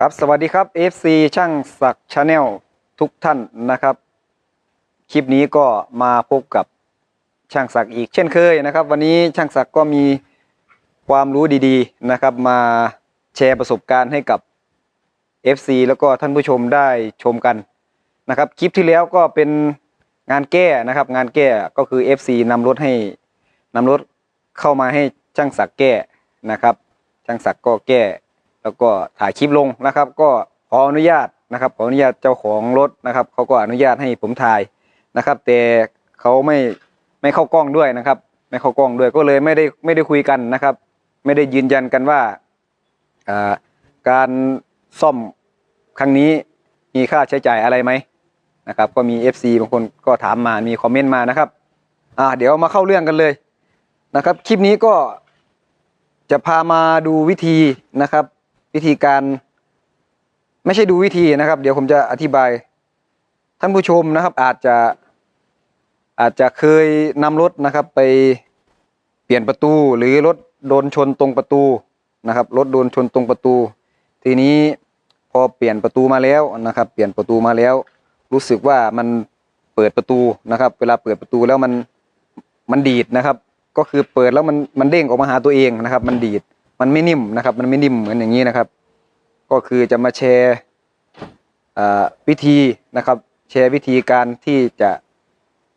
ครับสวัสดีครับ FC ช่างศักชาแนลทุกท่านนะครับ คลิปนี้ก็มาพบกับช่างศักอีกเช่นเคยนะครับ วันนี้ช่างศักก็มีความรู้ดีๆนะครับ มาแชร์ประสบการณ์ให้กับ FC แล้วก็ท่านผู้ชมได้ชมกันนะครับ คลิปที่แล้วก็เป็นงานแก้นะครับ งานแก้ก็คือ FC นำรถให้นำรถเข้ามาให้ช่างศักแก้นะครับ ช่างศักก็แก้ แล้วก็ถ่ายคลิปลงนะครับ ก็ขออนุญาตนะครับขออนุญาตเจ้าของรถนะครับเขาก็อนุญาตให้ผมถ่ายนะครับ แต่เขาไม่ไม่เข้ากล้องด้วยนะครับ ไม่เข้ากล้องด้วยก็เลยไม่ได้ไม่ได้คุยกันนะครับ ไม่ได้ยืนยันกันว่าการซ่อมครั้งนี้มีค่าใช้จ่ายอะไรไหมนะครับก็มี FC บางคนก็ถามมามีคอมเมนต์มานะครับอ่าเดี๋ยวมาเข้าเรื่องกันเลยนะครับ คลิปนี้ก็จะพามาดูวิธีนะครับ วิธีการ ไม่ใช่ดูวิธีนะครับ เดี๋ยวผมจะอธิบาย ท่านผู้ชมนะครับ อาจจะอาจจะเคยนำรถนะครับ ไปเปลี่ยนประตูหรือรถโดนชนตรงประตูนะครับรถโดนชนตรงประตู ทีนี้พอเปลี่ยนประตูมาแล้วนะครับ เปลี่ยนประตูมาแล้ว รู้สึกว่ามันเปิดประตูนะครับ เวลาเปิดประตูแล้วมันมันดีดนะครับ ก็คือเปิดแล้วมันมันเด้งออกมาหาตัวเองนะครับ มันดีด มันไม่นิ่มนะครับ มันไม่นิ่มเหมือนอย่างนี้นะครับ ก็คือจะมาแชร์วิธีนะครับ แชร์วิธีการที่จะ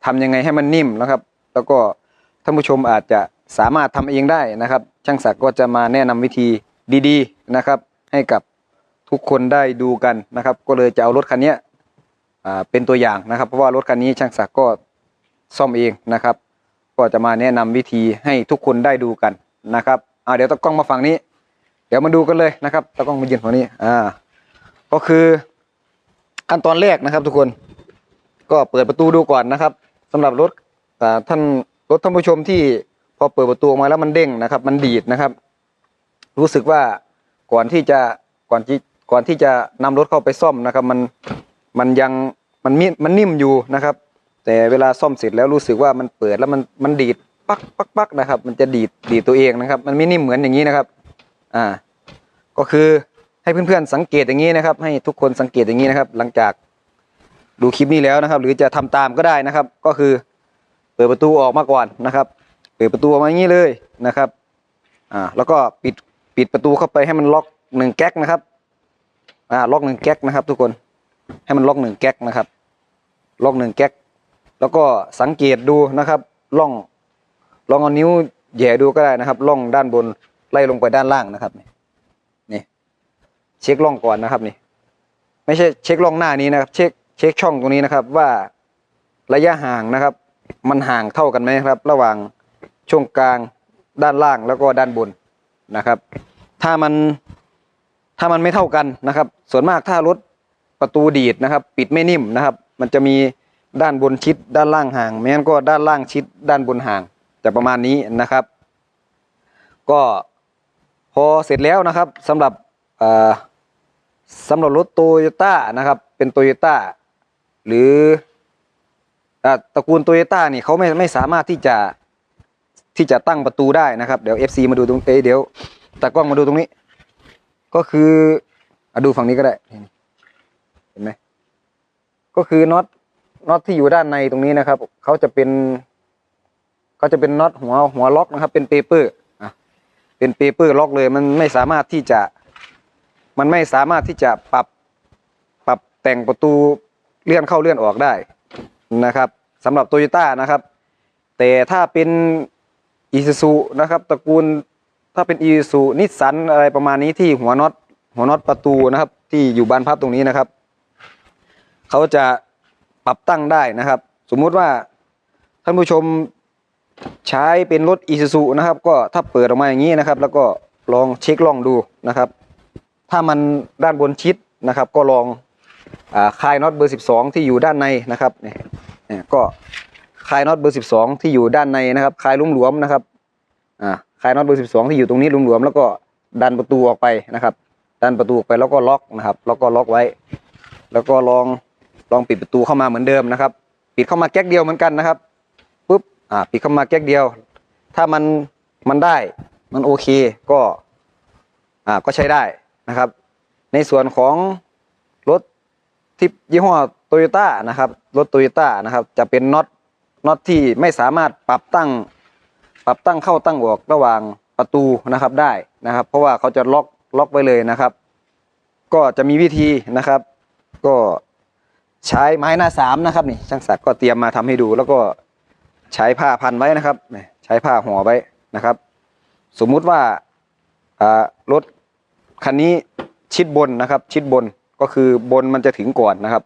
ทำยังไงให้มันนิ่มนะครับ แล้วก็ท่านผู้ชมอาจจะสามารถทำเองได้นะครับ ช่างศักดิ์ก็จะมาแนะนำวิธีดีๆนะครับ ให้กับทุกคนได้ดูกันนะครับ ก็เลยจะเอารถคันนี้เป็นตัวอย่างนะครับ เพราะว่ารถคันนี้ช่างศักดิ์ก็ซ่อมเองนะครับ ก็จะมาแนะนำวิธีให้ทุกคนได้ดูกันนะครับ อ่าเดี๋ยวตะกล้องมาฝั่งนี้ เดี๋ยวมาดูกันเลยนะครับตะกล้องมายืนฝั่งนี้อ่าก็คือขั้นตอนแรกนะครับ ทุกคน ก็เปิดประตูดูก่อนนะครับสำหรับรถอ่าท่านรถท่านผู้ชมที่พอเปิดประตูมาแล้วมันเด้งนะครับ มันดีดนะครับ รู้สึกว่าก่อนที่จะก่อนที่ก่อนที่จะนำรถเข้าไปซ่อมนะครับ มันมันยังมันมิมันนิ่มอยู่นะครับ แต่เวลาซ่อมเสร็จแล้วรู้สึกว่ามันเปิดแล้วมันมันดีด ปักปักปักนะครับ มันจะดีดดีดตัวเองนะครับ มันไม่นิ่มเหมือนอย่างนี้นะครับ อ่า ก็คือให้เพื่อนๆสังเกตอย่างนี้นะครับ ให้ทุกคนสังเกตอย่างนี้นะครับ หลังจากดูคลิปนี้แล้วนะครับ หรือจะทำตามก็ได้นะครับ ก็คือเปิดประตูออกมาก่อนนะครับ เปิดประตูมาอย่างนี้เลยนะครับ อ่า แล้วก็ปิดปิดประตูเข้าไปให้มันล็อกหนึ่งแก๊กนะครับ อ่า ล็อกหนึ่งแก๊กนะครับ ทุกคน ให้มันล็อกหนึ่งแก๊กนะครับ ล็อกหนึ่งแก๊ก แล้วก็สังเกตดูนะครับล่อง ลองเอานิ้วแย่ดูก็ได้นะครับล่องด้านบนไล่ลงไปด้านล่างนะครับนี่นี่เช็คล่องก่อนนะครับนี่ ไม่ใช่เช็คล่องหน้านี้นะครับ เช็คเช็คช่องตรงนี้นะครับ ว่าระยะห่างนะครับ มันห่างเท่ากันไหมครับ ระหว่างช่วงกลางด้านล่างแล้วก็ด้านบนนะครับ ถ้ามันถ้ามันไม่เท่ากันนะครับ ส่วนมากถ้ารถประตูดีดนะครับ ปิดไม่นิ่มนะครับ มันจะมีด้านบนชิดด้านล่างห่างไม่งั้นก็ด้านล่างชิดด้านบนห่าง จะประมาณนี้นะครับ ก็พอเสร็จแล้วนะครับสำหรับสำหรับรถโตโยต้านะครับ เป็นโตโยต้าหรือตระกูลโตโยต้านี่เขาไม่ไม่สามารถที่จะที่จะตั้งประตูได้นะครับ เดี๋ยว FC มาดูตรงเอเดี๋ยวตากล้องมาดูตรงนี้ ก็คืออดูฝั่งนี้ก็ได้เห็นไหมก็คือน็อตน็อตที่อยู่ด้านในตรงนี้นะครับเขาจะเป็น ก็จะเป็นน็อตหัวหัวล็อกนะครับ เป็นเปเปอร์อะเป็นเปเปอร์ล็อกเลย มันไม่สามารถที่จะ มันไม่สามารถที่จะปรับปรับแต่งประตูเลื่อนเข้าเลื่อนออกได้นะครับสำหรับโตโยต้านะครับ แต่ถ้าเป็นอีซูซูนะครับตระกูลถ้าเป็นอีซูนิสสันอะไรประมาณนี้ที่หัวน็อตหัวน็อตประตูนะครับ ที่อยู่บานพับตรงนี้นะครับเขาจะปรับตั้งได้นะครับ สมมุติว่าท่านผู้ชม ใช้เป็นรถอีซูซูนะครับ ก็ถ้าเปิดออกมาอย่างนี้นะครับ แล้วก็ลองเช็คลองดูนะครับ ถ้ามันด้านบนชิดนะครับ ก็ลองคลายน็อตเบอร์ 12 ที่อยู่ด้านในนะครับเนี่ยก็คลายน็อตเบอร์ 12 ที่อยู่ด้านในนะครับคลายลุ่มหลวมๆนะครับอ่าคลายน็อตเบอร์ 12 ที่อยู่ตรงนี้ลุ่มหลวมๆแล้วก็ดันประตูออกไปนะครับ ดันประตูออกไปแล้วก็ล็อกนะครับ แล้วก็ล็อกไว้ แล้วก็ลองลองปิดประตูเข้ามาเหมือนเดิมนะครับ ปิดเข้ามาแก๊กเดียวเหมือนกันนะครับ อ่าปิดเข้ามาแก๊กเดียว ถ้ามันมันได้มันโอเคก็อ่าก็ใช้ได้นะครับ ในส่วนของรถที่ยี่ห้อโตโยต้านะครับรถโตโยต้านะครับ จะเป็นน็อตน็อตที่ไม่สามารถปรับตั้ง ปรับตั้งเข้าตั้งออกระหว่างประตูนะครับได้นะครับ เพราะว่าเขาจะล็อกล็อกไว้เลยนะครับ ก็จะมีวิธีนะครับ ก็ใช้ไม้หน้าสามนะครับนี่ช่างศักดิ์ก็เตรียมมาทำให้ดูแล้วก็ ใช้ผ้าพันไว้นะครับใช้ผ้าห่อไว้นะครับ สมมุติว่าอ่ารถคันนี้ชิดบนนะครับ ชิดบนก็คือบนมันจะถึงก่อนนะครับ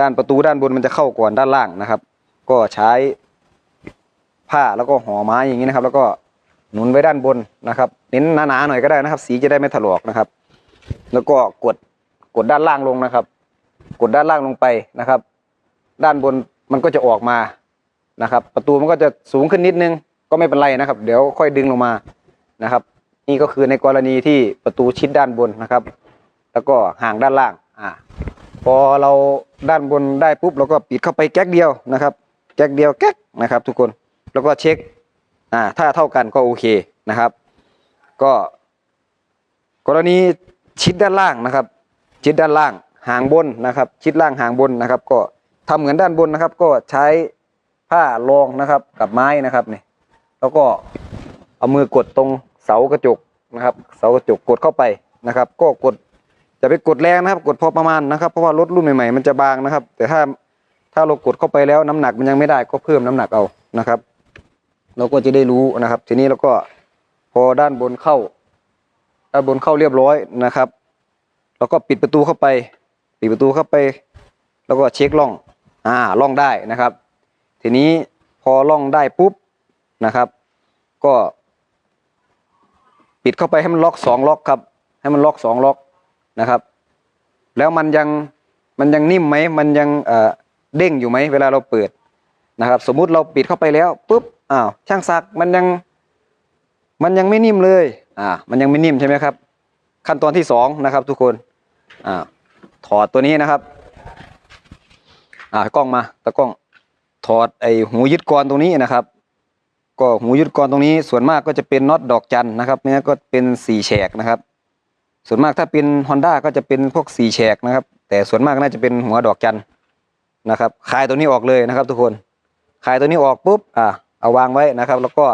ด้านประตูด้านบนมันจะเข้าก่อนด้านล่างนะครับ ก็ใช้ผ้าแล้วก็ห่อไม้อย่างนี้นะครับ แล้วก็หนุนไว้ด้านบนนะครับ เน้นหนาๆหน่อยก็ได้นะครับ สีจะได้ไม่ถลอกนะครับ แล้วก็กดกดด้านล่างลงนะครับ กดด้านล่างลงไปนะครับ ด้านบนมันก็จะออกมา นะครับ ประตูมันก็จะสูงขึ้นนิดนึงก็ไม่เป็นไรนะครับ เดี๋ยวค่อยดึงลงมานะครับ นี่ก็คือในกรณีที่ประตูชิดด้านบนนะครับ แล้วก็ห่างด้านล่างอ่าพอเราด้านบนได้ปุ๊บเราก็ปิดเข้าไปแก๊กเดียวนะครับ แก๊กเดียวแก๊กนะครับ ทุกคนแล้วก็เช็คอ่าถ้าเท่ากันก็โอเคนะครับ ก็ กรณีชิดด้านล่างนะครับ ชิดด้านล่างห่างบนนะครับ ชิดล่างห่างบนนะครับ ก็ทำเหมือนด้านบนนะครับ ก็ใช้ ผ้ารองนะครับ กับไม้นะครับนี่แล้วก็เอามือกดตรงเสากระจกนะครับ เสากระจกกดเข้าไปนะครับ ก็กดจะไปกดแรงนะครับ กดพอประมาณนะครับเพราะว่ารถรุ่นใหม่ๆมันจะบางนะครับ แต่ถ้าถ้าเรากดเข้าไปแล้วน้ำหนักมันยังไม่ได้ก็เพิ่มน้ำหนักเอานะครับ เราก็จะได้รู้นะครับ ทีนี้เราก็พอด้านบนเข้า ด้านบนเข้าเรียบร้อยนะครับแล้วก็ปิดประตูเข้าไป ปิดประตูเข้าไป แล้วก็เช็คล่องอ่าล่องได้นะครับ ทีนี้พอล่องได้ปุ๊บนะครับ ก็ปิดเข้าไปให้มันล็อกสองล็อกครับ ให้มันล็อกสองล็อกนะครับ แล้วมันยังมันยังนิ่มไหมมันยังเด้งอยู่ไหมเวลาเราเปิดนะครับ สมมุติเราปิดเข้าไปแล้วปุ๊บอ้าวช่างซักมันยังมันยังไม่นิ่มเลยอ่ามันยังไม่นิ่มใช่ไหมครับ ขั้นตอนที่สองนะครับ ทุกคนอ่าถอดตัวนี้นะครับ อ่ากล้องมาตะกล้อง ถอดไอหูยึดกรตรงนี้นะครับ ก็หูยึดกรตรงนี้ ส่วนมากก็จะเป็นน็อตดอกจันนะครับไม่งั้นก็เป็นสี่แฉกนะครับ ส่วนมากถ้าเป็น Honda ก็จะเป็นพวกสี่แฉกนะครับ แต่ส่วนมากน่าจะเป็นหัวดอกจันนะครับคลายตัวนี้ออกเลยนะครับ ทุกคนคลายตัวนี้ออกปุ๊บอ่าเอาวางไว้นะครับ แล้วก็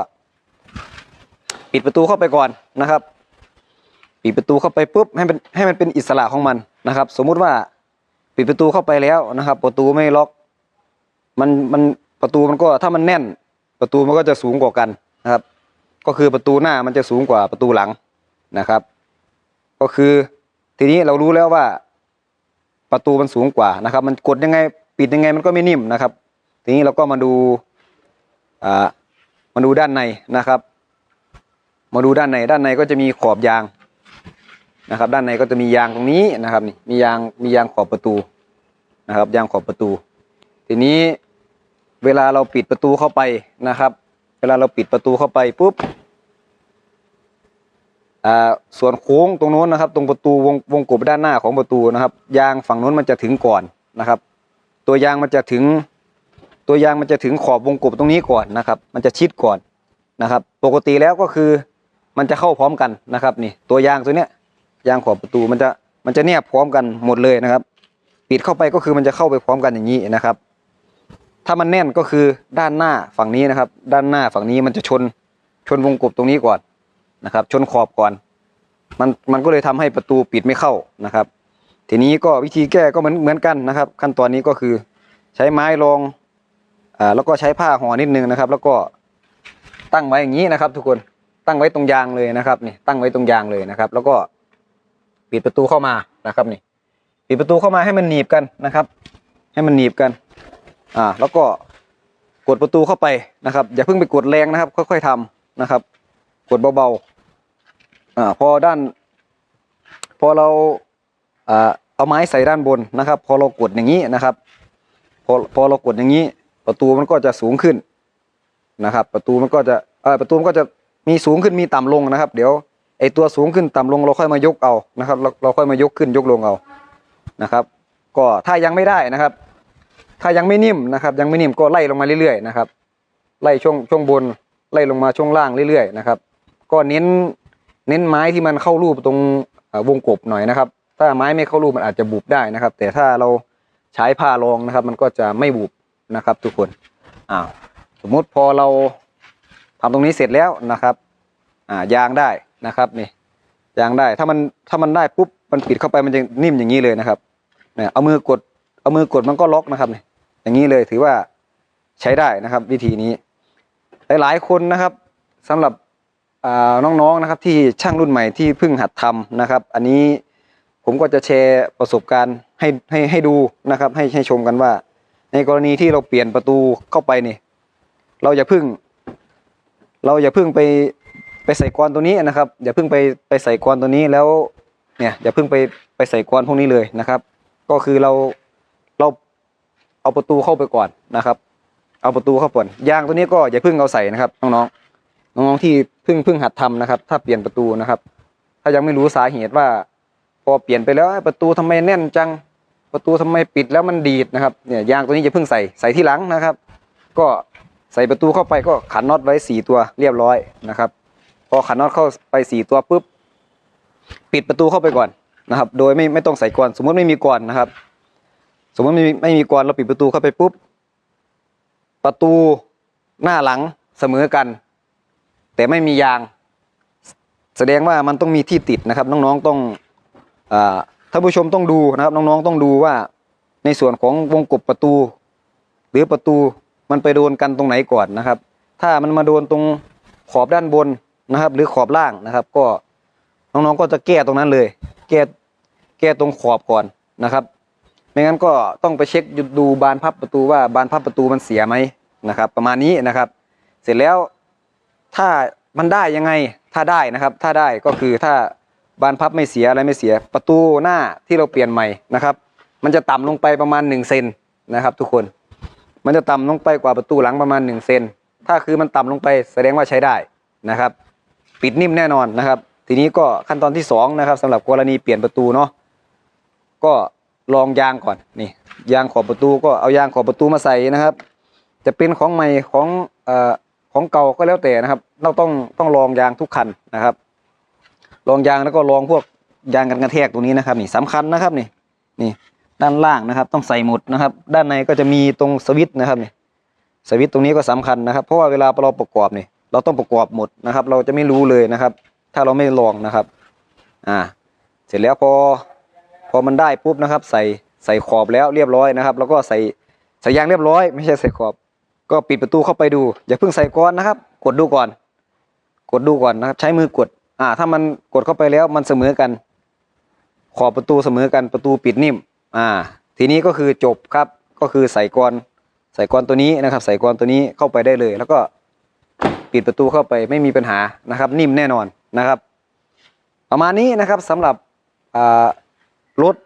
ปิดประตูเข้าไปก่อนนะครับ ปิดประตูเข้าไปปุ๊บให้มันให้มันเป็นอิสระของมันนะครับ สมมุติว่าปิดประตูเข้าไปแล้วนะครับ ประตูไม่ล็อก มันมันประตูมันก็ถ้ามันแน่น ประตูมันก็จะสูงกว่ากันนะครับ ก็คือประตูหน้ามันจะสูงกว่าประตูหลังนะครับ ก็คือทีนี้เรารู้แล้วว่า ประตูมันสูงกว่านะครับ มันกดยังไงปิดยังไงมันก็ไม่นิ่มนะครับ ทีนี้เราก็มาดูอ่ามาดูด้านในนะครับ มาดูด้านในด้านในก็จะมีขอบยางนะครับ ด้านในก็จะมียางตรงนี้นะครับนี่มียางมียางขอบประตูนะครับ ยางขอบประตู ทีนี้ เวลาเราปิดประตูเข้าไปนะครับ เวลาเราปิดประตูเข้าไปปุ๊บอ่าส่วนโค้งตรงโน้นนะครับ ตรงประตูวงวงกบด้านหน้าของประตูนะครับ ยางฝั่งโน้นมันจะถึงก่อนนะครับ ตัวยางมันจะถึง ตัวยางมันจะถึงขอบวงกบตรงนี้ก่อนนะครับ มันจะชิดก่อนนะครับ ปกติแล้วก็คือมันจะเข้าพร้อมกันนะครับ นี่ตัวยางตัวเนี้ยยางขอบประตูมันจะมันจะแนบพร้อมกันหมดเลยนะครับ ปิดเข้าไปก็คือมันจะเข้าไปพร้อมกันอย่างนี้นะครับ ถ้ามันแน่นก็คือด้านหน้าฝั่งนี้นะครับ ด้านหน้าฝั่งนี้มันจะชนชนวงกบตรงนี้ก่อนนะครับ ชนขอบก่อน มันมันก็เลยทำให้ประตูปิดไม่เข้านะครับ ทีนี้ก็วิธีแก้ก็เหมือนเหมือนกันนะครับ ขั้นตอนนี้ก็คือใช้ไม้รองอ่าแล้วก็ใช้ผ้าห่อนิดนึงนะครับ แล้วก็ตั้งไว้อย่างนี้นะครับ ทุกคนตั้งไว้ตรงยางเลยนะครับนี่ตั้งไว้ตรงยางเลยนะครับ แล้วก็ปิดประตูเข้ามานะครับนี่ปิดประตูเข้ามาให้มันหนีบกันนะครับ ให้มันหนีบกัน อ่าแล้วก็กดประตูเข้าไปนะครับ อย่าเพิ่งไปกดแรงนะครับ ค่อยๆทำนะครับ กดเบาๆอ่าพอด้าน พอเราอ่าเอาไม้ใส่ด้านบนนะครับ พอเรากดอย่างนี้นะครับ พอพอเรากดอย่างนี้ ประตูมันก็จะสูงขึ้นนะครับ ประตูมันก็จะเออประตูมันก็จะมีสูงขึ้นมีต่ำลงนะครับ เดี๋ยวไอตัวสูงขึ้นต่ำลงเราค่อยมายกเอานะครับ เราเราค่อยมายกขึ้นยกลงเอานะครับ ก็ถ้ายังไม่ได้นะครับ ถ้ายังไม่นิ่มนะครับ ยังไม่นิ่มก็ไล่ลงมาเรื่อยๆนะครับ ไล่ช่วงช่วงบนไล่ลงมาช่วงล่างเรื่อยๆนะครับ ก็เน้นเน้นไม้ที่มันเข้ารูปตรงวงกบหน่อยนะครับ ถ้าไม้ไม่เข้ารูปมันอาจจะบุบได้นะครับ แต่ถ้าเราใช้ผ้ารองนะครับ มันก็จะไม่บุบนะครับ ทุกคนอ่าสมมุติพอเราทำตรงนี้เสร็จแล้วนะครับ อ่ายางได้นะครับนี่ยางได้ถ้ามันถ้ามันได้ปุ๊บมันปิดเข้าไปมันจะนิ่มอย่างนี้เลยนะครับเนี่ยเอามือกด เอามือกดมันก็ล็อกนะครับเนี่ยอย่างนี้เลยถือว่าใช้ได้นะครับ วิธีนี้ หลายๆคนนะครับสำหรับน้องๆนะครับ ที่ช่างรุ่นใหม่ที่เพิ่งหัดทำนะครับ อันนี้ผมก็จะแชร์ประสบการณ์ให้ให้ให้ดูนะครับ ให้ให้ชมกันว่า ในกรณีที่เราเปลี่ยนประตูเข้าไปนี่ เราอย่าเพึ่ง เราอย่าเพึ่งไปไปใส่กรอนตัวนี้นะครับ อย่าเพึ่งไปไปใส่กรอนตัวนี้แล้ว เนี่ยอย่าเพึ่งไปไปใส่กรอนพวกนี้เลยนะครับ ก็คือเรา เราเอาประตูเข้าไปก่อนนะครับ เอาประตูเข้าก่อนยางตัวนี้ก็อย่าเพึ่งเอาใส่นะครับน้องๆน้องๆที่เพิ่งเพิ่งหัดทำนะครับ ถ้าเปลี่ยนประตูนะครับ ถ้ายังไม่รู้สาเหตุว่า พอเปลี่ยนไปแล้วประตูทำไมแน่นจังประตูทำไมปิดแล้วมันดีดนะครับเนี่ยยางตัวนี้จะเพิ่งใส่ใส่ที่หลังนะครับ ก็ใส่ประตูเข้าไปก็ขันน็อตไว้สี่ตัวเรียบร้อยนะครับ พอขันน็อตเข้าไปสี่ตัวปุ๊บปิดประตูเข้าไปก่อนนะครับ โดยไม่ไม่ต้องใส่กรอนสมมติไม่มีกรอนนะครับ สมมติไม่มีไม่มีกรอนเราปิดประตูเข้าไปปุ๊บ ประตูหน้าหลังเสมอกัน แต่ไม่มียาง แสดงว่ามันต้องมีที่ติดนะครับน้องๆต้องอ่าท่านผู้ชมต้องดูนะครับน้องๆต้องดูว่าในส่วนของวงกบประตู หรือประตูมันไปโดนกันตรงไหนก่อนนะครับ ถ้ามันมาโดนตรงขอบด้านบนนะครับ หรือขอบล่างนะครับ ก็น้องๆก็จะแก้ตรงนั้นเลย แก้แก้ตรงขอบก่อนนะครับ ไม่งั้นก็ต้องไปเช็คดูบานพับประตูว่าบานพับประตูมันเสียไหมนะครับ ประมาณนี้นะครับ เสร็จแล้วถ้ามันได้ยังไงถ้าได้นะครับ ถ้าได้ก็คือถ้าบานพับไม่เสียอะไรไม่เสีย ประตูหน้าที่เราเปลี่ยนใหม่นะครับ มันจะต่ำลงไปประมาณ1เซนนะครับ ทุกคน มันจะต่ำลงไปกว่าประตูหลังประมาณ1เซนถ้าคือมันต่ำลงไปแสดงว่าใช้ได้นะครับ ปิดนิ่มแน่นอนนะครับ ทีนี้ก็ขั้นตอนที่สองนะครับสำหรับกรณีเปลี่ยนประตูเนาะก็ ลองยางก่อนนี่ยางขอบประตูก็เอายางขอบประตูมาใส่นะครับ จะเป็นของใหม่ของเอ่อของเก่าก็แล้วแต่นะครับ เราต้องต้องลองยางทุกคันนะครับ ลองยางแล้วก็ลองพวกยางกันกระแทกตรงนี้นะครับ นี่สำคัญนะครับนี่นี่ด้านล่างนะครับ ต้องใส่หมดนะครับ ด้านในก็จะมีตรงสวิตช์นะครับนี่สวิตช์ตรงนี้ก็สำคัญนะครับ เพราะว่าเวลาเราประกอบนี่เราต้องประกอบหมดนะครับ เราจะไม่รู้เลยนะครับ ถ้าเราไม่ลองนะครับ อ่า เสร็จแล้วพอ พอมันได้ปุ๊บนะครับ ใส่ใส่ขอบแล้วเรียบร้อยนะครับ แล้วก็ใส่ใส่ยางเรียบร้อย ไม่ใช่ใส่ขอบ ก็ปิดประตูเข้าไปดู อย่าเพิ่งใส่ก้อนนะครับ กดดูก่อน กดดูก่อนนะครับ ใช้มือกด อ่า ถ้ามันกดเข้าไปแล้วมันเสมอกัน ขอบประตูเสมอกันประตูปิดนิ่ม อ่า ทีนี้ก็คือจบครับ ก็คือใส่กรอน ใส่กรอนตัวนี้นะครับ ใส่กรอนตัวนี้เข้าไปได้เลย แล้วก็ปิดประตูเข้าไปไม่มีปัญหานะครับ นิ่มแน่นอนนะครับ ประมาณนี้นะครับสำหรับอ่า รถ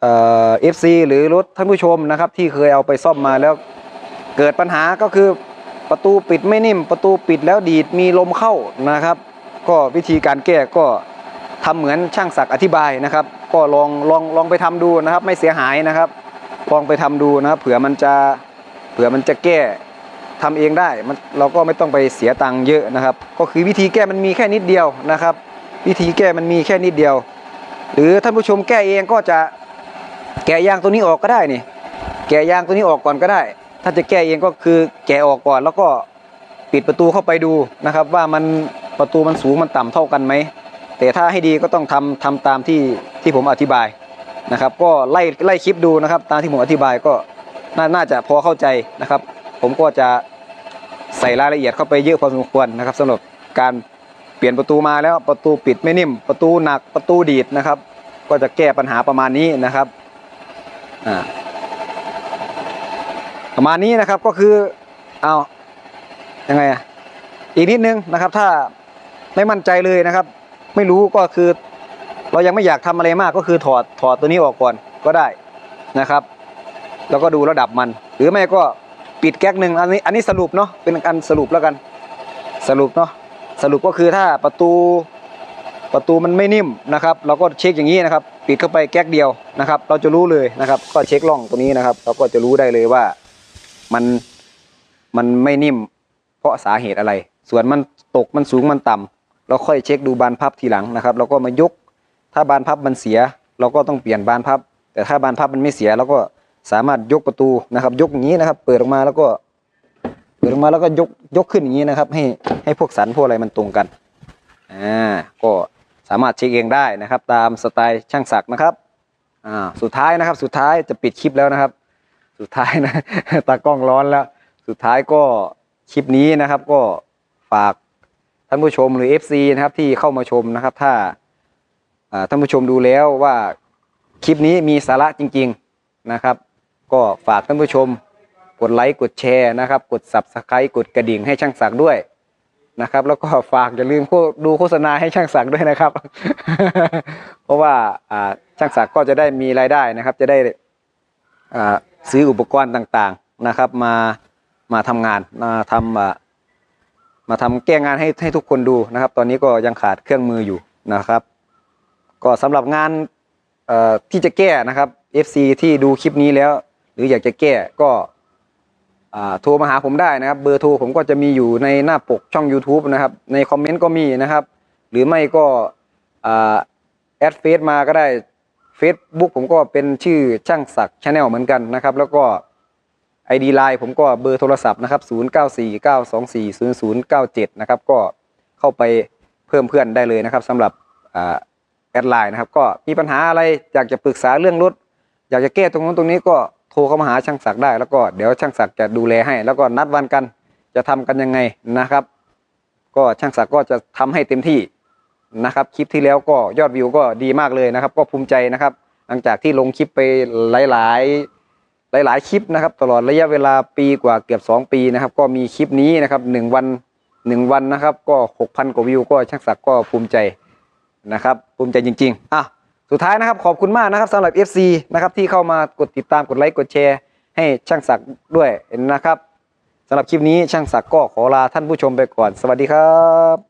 เอฟซีหรือรถท่านผู้ชมนะครับ ที่เคยเอาไปซ่อมมาแล้วเกิดปัญหาก็คือประตูปิดไม่นิ่ม ประตูปิดแล้วดีดมีลมเข้านะครับ ก็วิธีการแก้ก็ทำเหมือนช่างศักดิ์อธิบายนะครับ ก็ลองลองลองไปทำดูนะครับ ไม่เสียหายนะครับ ลองไปทำดูนะครับเผื่อมันจะเผื่อมันจะแก้ทำเองได้มันเราก็ไม่ต้องไปเสียตังค์เยอะนะครับ ก็คือวิธีแก้มันมีแค่นิดเดียวนะครับ วิธีแก้มันมีแค่นิดเดียว หรือท่านผู้ชมแก้เองก็จะแกะยางตัวนี้ออกก็ได้นี่ แกะยางตัวนี้ออกก่อนก็ได้ ถ้าจะแก้เองก็คือแกะออกก่อน แล้วก็ปิดประตูเข้าไปดูนะครับ ว่ามันประตูมันสูงมันต่ำเท่ากันไหมแต่ถ้าให้ดีก็ต้องทำทำตามที่ที่ผมอธิบายนะครับ ก็ไล่ไล่คลิปดูนะครับ ตามที่ผมอธิบายก็นน่าจะพอเข้าใจนะครับ ผมก็จะใส่รายละเอียดเข้าไปเยอะพอสมควรนะครับสำหรับการ เปลี่ยนประตูมาแล้วประตูปิดไม่นิ่ม ประตูหนักประตูดีดนะครับ ก็จะแก้ปัญหาประมาณนี้นะครับประมาณนี้นะครับก็คือเอายังไงอะอีกนิดนึงนะครับ ถ้าไม่มั่นใจเลยนะครับ ไม่รู้ก็คือ เรายังไม่อยากทำอะไรมากก็คือถอดถอดตัวนี้ออกก่อนก็ได้นะครับ แล้วก็ดูระดับมัน หรือไม่ก็ปิดแก๊กหนึ่งอันนี้อันนี้สรุปเนาะเป็นอันสรุปแล้วกันสรุปเนาะ สรุปก็คือถ้าประตูประตูมันไม่นิ่มนะครับ เราก็เช็คอย่างนี้นะครับ ปิดเข้าไปแก๊กเดียวนะครับ เราจะรู้เลยนะครับ ก็เช็คล่องตัวนี้นะครับ เราก็จะรู้ได้เลยว่ามันมันไม่นิ่ม เพราะสาเหตุอะไร ส่วนมันตกมันสูงมันต่ำเราค่อยเช็คดูบานพับทีหลังนะครับ เราก็มายก ถ้าบานพับมันเสีย เราก็ต้องเปลี่ยนบานพับ แต่ถ้าบานพับมันไม่เสียเราก็สามารถยกประตูนะครับ ยกอย่างนี้นะครับ เปิดออกมาแล้วก็ เปิดออกมาแล้วก็ยกยกขึ้นอย่างนี้นะครับ ให้ให้พวกสันพวกอะไรมันตรงกันอ่าก็สามารถเช็คเองได้นะครับ ตามสไตล์ช่างศักด์นะครับอ่าสุดท้ายนะครับ สุดท้ายจะปิดคลิปแล้วนะครับ สุดท้ายนะตากล้องร้อนแล้ว สุดท้ายก็คลิปนี้นะครับ ก็ฝากท่านผู้ชมหรือ FC นะครับที่เข้ามาชมนะครับ ถ้าอ่าท่านผู้ชมดูแล้วว่าคลิปนี้มีสาระจริง ๆนะครับ ก็ฝากท่านผู้ชม กดไลค์กดแชร์นะครับ กด subscribe กดกระดิ่งให้ช่างศักด้วยนะครับ แล้วก็ฝากอย่าลืมดูโฆษณาให้ช่างศักด้วยนะครับ เพราะว่าช่างศักก็จะได้มีรายได้นะครับ จะได้ซื้ออุปกรณ์ต่างๆนะครับ มามาทำงานมาทำมาทำแก้งานให้ให้ทุกคนดูนะครับ ตอนนี้ก็ยังขาดเครื่องมืออยู่นะครับ ก็สำหรับงานที่จะแก้นะครับ FC ที่ดูคลิปนี้แล้ว หรืออยากจะแก้ก็ โทรมาหาผมได้นะครับ เบอร์โทรผมก็จะมีอยู่ในหน้าปกช่อง YouTube นะครับ ในคอมเมนต์ก็มีนะครับ หรือไม่ก็แอดเฟซมาก็ได้ Facebook ผมก็เป็นชื่อช่างศักดิ์ชาแนลเหมือนกันนะครับ แล้วก็ ID Line ผมก็เบอร์โทรศัพท์นะครับ 0949240097 นะครับ ก็เข้าไปเพิ่มเพื่อนได้เลยนะครับสำหรับแอดไลน์นะครับ ก็มีปัญหาอะไรอยากจะปรึกษาเรื่องรถ อยากจะแก้ตรงนู้นตรงนี้ก็ โทรเข้ามาหาช่างศักดิ์ได้ แล้วก็เดี๋ยวช่างศักดิ์จะดูแลให้ แล้วก็นัดวันกันจะทำกันยังไงนะครับ ก็ช่างศักดิ์ก็จะทำให้เต็มที่นะครับ คลิปที่แล้วก็ยอดวิวก็ดีมากเลยนะครับ ก็ภูมิใจนะครับ หลังจากที่ลงคลิปไปหลายๆ หลาย ๆ คลิปนะครับ ตลอดระยะเวลาปีกว่าเกือบสองปีนะครับ ก็มีคลิปนี้นะครับหนึ่งวันหนึ่งวันนะครับ ก็หกพันกว่าวิว ก็ช่างศักดิ์ก็ภูมิใจนะครับ ภูมิใจจริง ๆอะ สุดท้ายนะครับขอบคุณมากนะครับสำหรับ FC นะครับที่เข้ามากดติดตามกดไลค์กดแชร์ ให้ช่างศักดิ์ด้วยนะครับสำหรับคลิปนี้ช่างศักดิ์ก็ขอลาท่านผู้ชมไปก่อน สวัสดีครับ